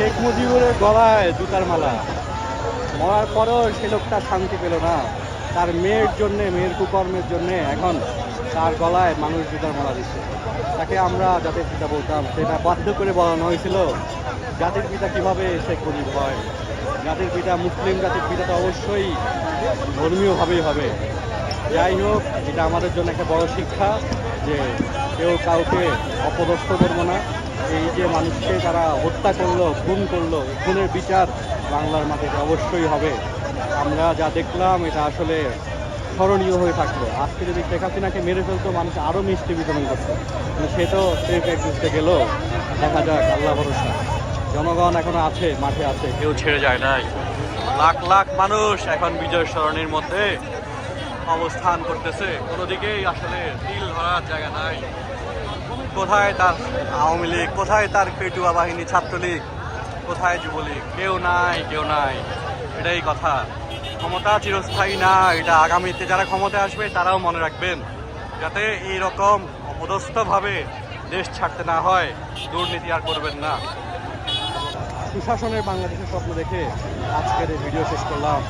শেখ মুজিবুরের গলায় জুতার মালা। মরার পরেও সে লোকটা শান্তি পেল না। তার মেয়ের জন্যে, মেয়ের কুকর্মের জন্যে এখন তার গলায় মানুষ জুতার মালা দিচ্ছে। তাকে আমরা জাতির পিতা বলতাম। সেটা বাধ্য করে বলানো হয়েছিল, জাতির পিতা কীভাবে শেখ মুজিব হয়? জাতির পিতা মুসলিম, জাতির পিতা তো অবশ্যই ধর্মীয়ভাবেই হবে। যাই হোক, এটা আমাদের জন্য একটা বড় শিক্ষা যে কেউ কাউকে অপদস্থ করব না। এই যে মানুষকে তারা হত্যা করল, খুন করল, খুনের বিচার বাংলার মাটিতে অবশ্যই হবে। আমরা যা দেখলাম, এটা আসলে স্মরণীয় হয়ে থাকল। আজকে যদি শেখ হাসিনাকে মেরে ফেলতো, মানুষ আরও মিষ্টি বিতরণ করতো। সে তো সেফ এক্সিস্টে গেল। দেখা যাক, আল্লাহ ভরসা। জনগণ এখনও আছে, মাঠে আছে। কেউ ছেড়ে যায় নাই। লাখ লাখ মানুষ এখন বিজয় সরণির মধ্যে। অবস্থান করতেছে। কোনো দিকেই আসলে তিল ধরার জায়গা নাই। কোথায় তার আওয়ামী লীগ, কোথায় তার পেটুয়া বাহিনী, ছাত্রলীগ, কোথায় যুবলীগ? কেউ নাই কেউ নাই। এটাই কথা। ক্ষমতা চিরস্থায়ী না, এটা আগামীতে যারা ক্ষমতায় আসবে, তারাও মনে রাখবেন, যাতে এই রকম অপদস্থভাবে দেশ ছাড়তে না হয়, দুর্নীতি আর করবেন না। সুশাসনের বাংলাদেশের স্বপ্ন দেখে আজকের এই ভিডিও শেষ করলাম।